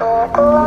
Oh. oh.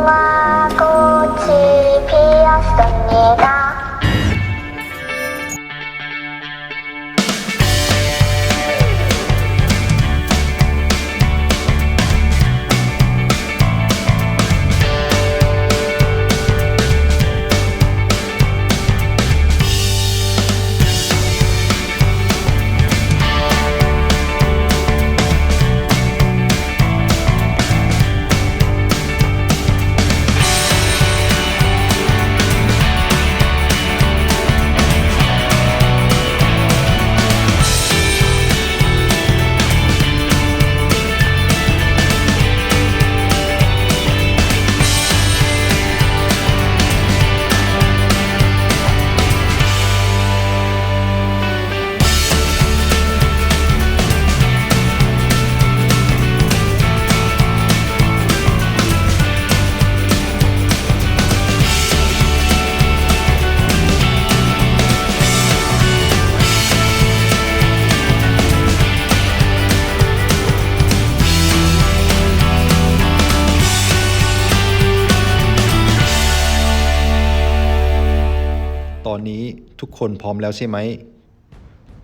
อนนี้ทุกคนพร้อมแล้วใช่ไหม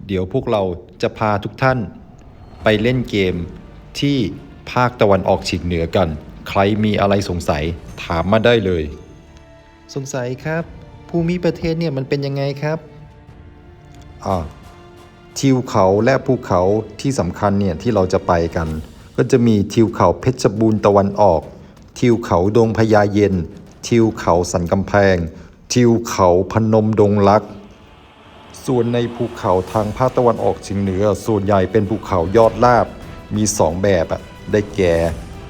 เดี๋ยวพวกเราจะพาทุกท่านไปเล่นเกมที่ภาคตะวันออกเฉียงเหนือกัน ใครมีอะไรสงสัยถามมาได้เลย สงสัยครับ ภูมิประเทศเนี่ยมันเป็นยังไงครับอ่าทิวเขาและภูเขาที่สำคัญเนี่ยที่เราจะไปกัน ก็จะมีทิวเขาเพชรบูรณ์ตะวันออก ทิวเขาดงพญาเย็น ทิวเขาสันกำแพง ทิวเขาพนมดงรัก ส่วนในภูเขาทางภาคตะวันออกเฉียงเหนือ ส่วนใหญ่เป็นภูเขายอดลาบ มีสองแบบอะได้แก่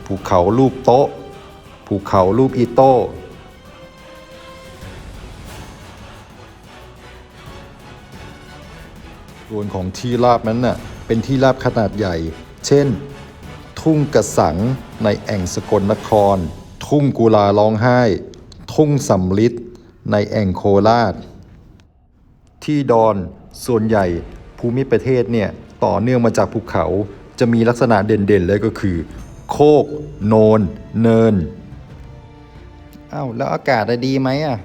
ภูเขารูปโต๊ะ ภูเขารูปอีโต้ส่วนของที่ราบนั้นน่ะเป็นที่ราบขนาดใหญ่ เช่น ทุ่งกระสังในแอ่งสกลนคร ทุ่งกุลาร้องไห้ ทุ่งสำลิด ในแอ่งโคราช ที่ดอนส่วนใหญ่ภูมิประเทศเนี่ยต่อเนื่องมาจากภูเขาจะมีลักษณะเด่นๆเลยก็คือ โคก โนน เนินอ้าวแล้วอากาศดีไหมอะ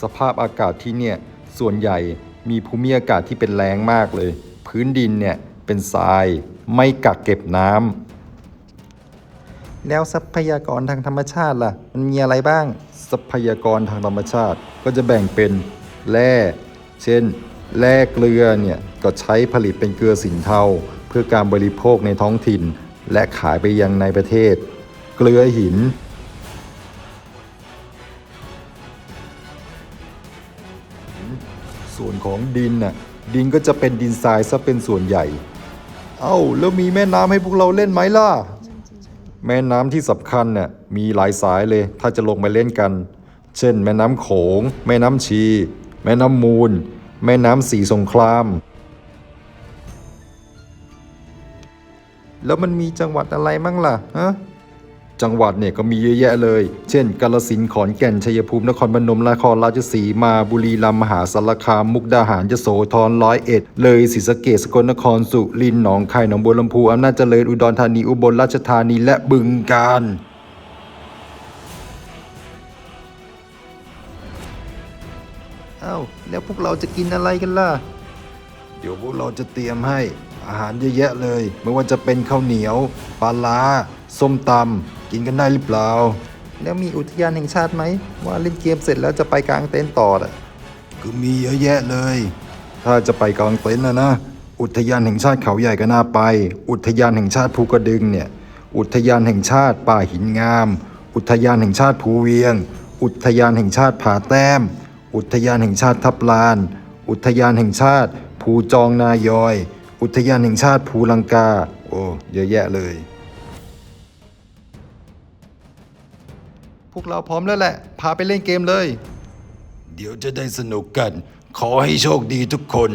สภาพอากาศที่เนี่ยส่วนใหญ่มีภูมิอากาศที่เป็นแรงมากเลย พื้นดินเนี่ยเป็นทรายไม่กักเก็บน้ำแล้วทรัพยากรทางธรรมชาติล่ะ มันมีอะไรบ้าง พยากรทางธรรมชาติ ก็จะแบ่งเป็นแร่เช่นแร่เกลือเนี่ยก็ใช้ผลิตเป็นเกลือสินเทา เพื่อการบริโภคในท้องถิ่น และขายไปยังในประเทศ เกลือหิน ส่วนของดินน่ะดินก็จะเป็นดินทรายซะเป็นส่วนใหญ่ เอ้าแล้วมีแม่น้ำให้พวกเราเล่นไหมล่ะ แม่น้ำที่สำคัญเนี่ยมีหลายสายเลย ถ้าจะลงไปเล่นกัน เช่น แม่น้ำโขง แม่น้ำชี แม่น้ำมูล แม่น้ำสีสงคราม แล้วมันมีจังหวัดอะไรมั่งล่ะฮะ จังหวัดเนี่ยก็มีเยอะแยะเลย เช่น กาลสินขอนแก่นชัยภูมินครพนมนครราชสีมาบุรีรัมย์มหาสารคามมุกดาหารยโสธรร้อยเอ็ดเลยศรีสะเกษสกลนครสุรินทร์หนองคายหนองบัวลำพูอำนาจเจริญอุดรธานีอุบลราชธานีและบึงกาฬเอ้าแล้วพวกเราจะกินอะไรกันล่ะ เดี๋ยวพวกเราจะเตรียมให้อาหารเยอะแยะเลย ไม่ว่าจะเป็นข้าวเหนียวปลาลาส้มตำ กินกันได้หรือเปล่า แล้วมีอุทยานแห่งชาติไหม ว่าเล่นเกมเสร็จแล้วจะไปกลางเต็นท์ต่ออะก็มีเยอะแยะเลย ถ้าจะไปกลางเต็นท์นะนะ อุทยานแห่งชาติเขาใหญ่ก็น่าไป อุทยานแห่งชาติภูกระดึงเนี่ย อุทยานแห่งชาติป่าหินงาม อุทยานแห่งชาติภูเวียง อุทยานแห่งชาติผาแต้ม อุทยานแห่งชาติทับลาน อุทยานแห่งชาติภูจองนายอย อุทยานแห่งชาติภูลังกา โอ้ เยอะแยะเลย พวกเราพร้อมแล้วแหละ พาไปเล่นเกมเลย เดี๋ยวจะได้สนุกกัน ขอให้โชคดีทุกคน